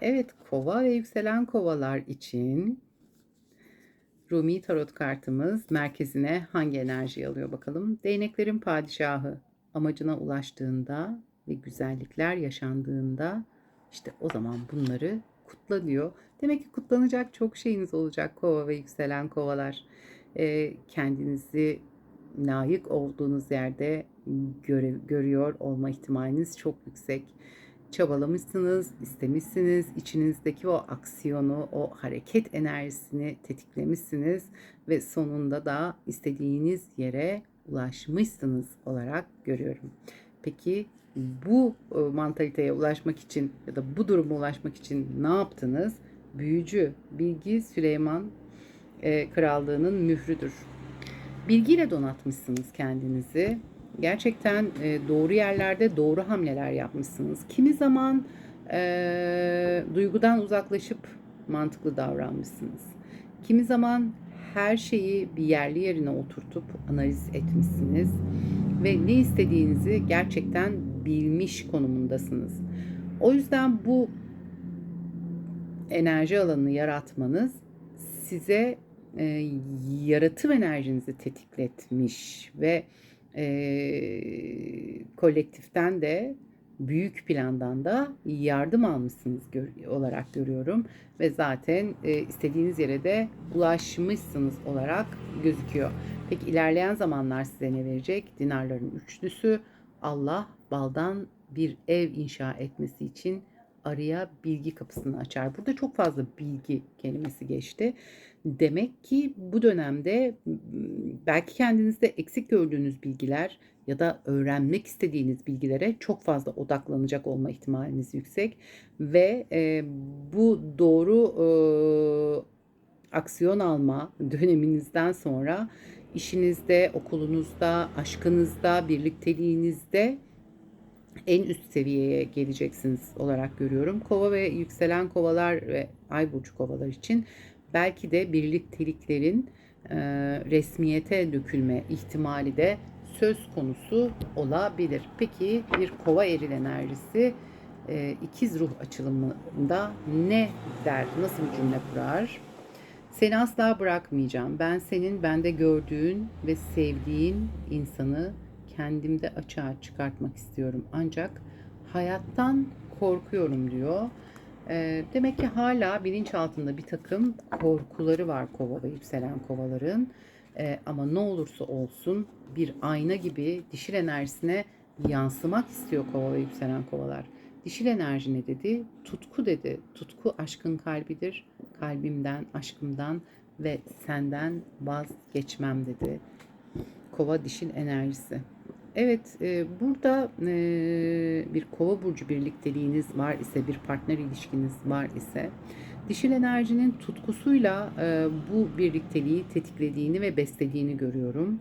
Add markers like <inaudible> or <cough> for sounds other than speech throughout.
Evet, kova ve yükselen kovalar için Rumi tarot kartımız merkezine hangi enerjiyi alıyor bakalım. Değneklerin padişahı amacına ulaştığında ve güzellikler yaşandığında işte o zaman bunları kutla diyor. Demek ki kutlanacak çok şeyiniz olacak kova ve yükselen kovalar. Ee, kendinizi layık olduğunuz yerde göre, görüyor olma ihtimaliniz çok yüksek çabalamışsınız, istemişsiniz, içinizdeki o aksiyonu, o hareket enerjisini tetiklemişsiniz ve sonunda da istediğiniz yere ulaşmışsınız olarak görüyorum. Peki bu e, mantaliteye ulaşmak için ya da bu duruma ulaşmak için ne yaptınız? Büyücü, bilgi Süleyman e, Krallığı'nın mührüdür. Bilgiyle donatmışsınız kendinizi gerçekten e, doğru yerlerde doğru hamleler yapmışsınız. Kimi zaman e, duygudan uzaklaşıp mantıklı davranmışsınız. Kimi zaman her şeyi bir yerli yerine oturtup analiz etmişsiniz ve ne istediğinizi gerçekten bilmiş konumundasınız. O yüzden bu enerji alanını yaratmanız size e, yaratım enerjinizi tetikletmiş ve e, kolektiften de büyük plandan da yardım almışsınız gör- olarak görüyorum ve zaten e, istediğiniz yere de ulaşmışsınız olarak gözüküyor. Peki ilerleyen zamanlar size ne verecek? Dinarların üçlüsü Allah baldan bir ev inşa etmesi için araya bilgi kapısını açar. Burada çok fazla bilgi kelimesi geçti. Demek ki bu dönemde belki kendinizde eksik gördüğünüz bilgiler ya da öğrenmek istediğiniz bilgilere çok fazla odaklanacak olma ihtimaliniz yüksek ve e, bu doğru e, aksiyon alma <laughs> döneminizden sonra işinizde, okulunuzda, aşkınızda, birlikteliğinizde en üst seviyeye geleceksiniz olarak görüyorum. Kova ve yükselen kovalar ve ay burcu kovalar için belki de birlikteliklerin e, resmiyete dökülme ihtimali de söz konusu olabilir. Peki bir kova eril enerjisi e, ikiz ruh açılımında ne der? Nasıl bir cümle kurar? Seni asla bırakmayacağım. Ben senin bende gördüğün ve sevdiğin insanı kendimde açığa çıkartmak istiyorum. Ancak hayattan korkuyorum diyor. E, demek ki hala bilinçaltında bir takım korkuları var kova ve yükselen kovaların. E, ama ne olursa olsun bir ayna gibi dişil enerjisine yansımak istiyor kova ve yükselen kovalar. Dişil enerji ne dedi? Tutku dedi. Tutku aşkın kalbidir. Kalbimden, aşkımdan ve senden vazgeçmem dedi. Kova dişil enerjisi. Evet, e, burada e, bir kova burcu birlikteliğiniz var ise, bir partner ilişkiniz var ise, dişil enerjinin tutkusuyla e, bu birlikteliği tetiklediğini ve beslediğini görüyorum.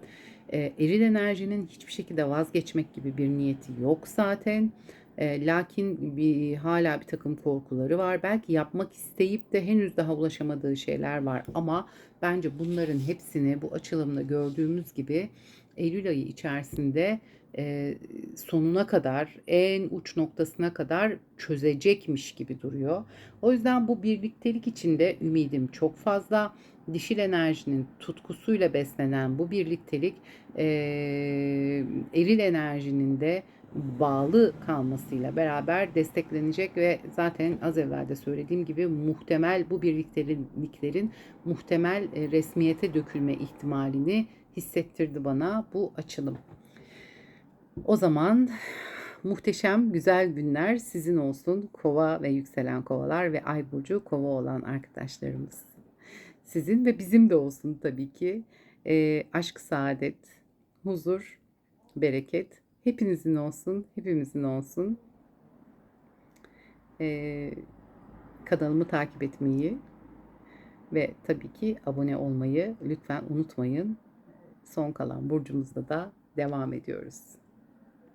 E, eril enerjinin hiçbir şekilde vazgeçmek gibi bir niyeti yok zaten. E, lakin bir, hala bir takım korkuları var. Belki yapmak isteyip de henüz daha ulaşamadığı şeyler var. Ama bence bunların hepsini bu açılımda gördüğümüz gibi Eylül ayı içerisinde e, sonuna kadar, en uç noktasına kadar çözecekmiş gibi duruyor. O yüzden bu birliktelik içinde ümidim çok fazla. Dişil enerjinin tutkusuyla beslenen bu birliktelik e, eril enerjinin de bağlı kalmasıyla beraber desteklenecek ve zaten az evvel de söylediğim gibi muhtemel bu birlikteliklerin muhtemel e, resmiyete dökülme ihtimalini hissettirdi bana bu açılım. O zaman muhteşem güzel günler sizin olsun kova ve yükselen kovalar ve ay burcu kova olan arkadaşlarımız. Sizin ve bizim de olsun tabii ki. E, aşk, saadet, huzur, bereket hepinizin olsun, hepimizin olsun. E, kanalımı takip etmeyi ve tabii ki abone olmayı lütfen unutmayın. Son kalan burcumuzda da devam ediyoruz.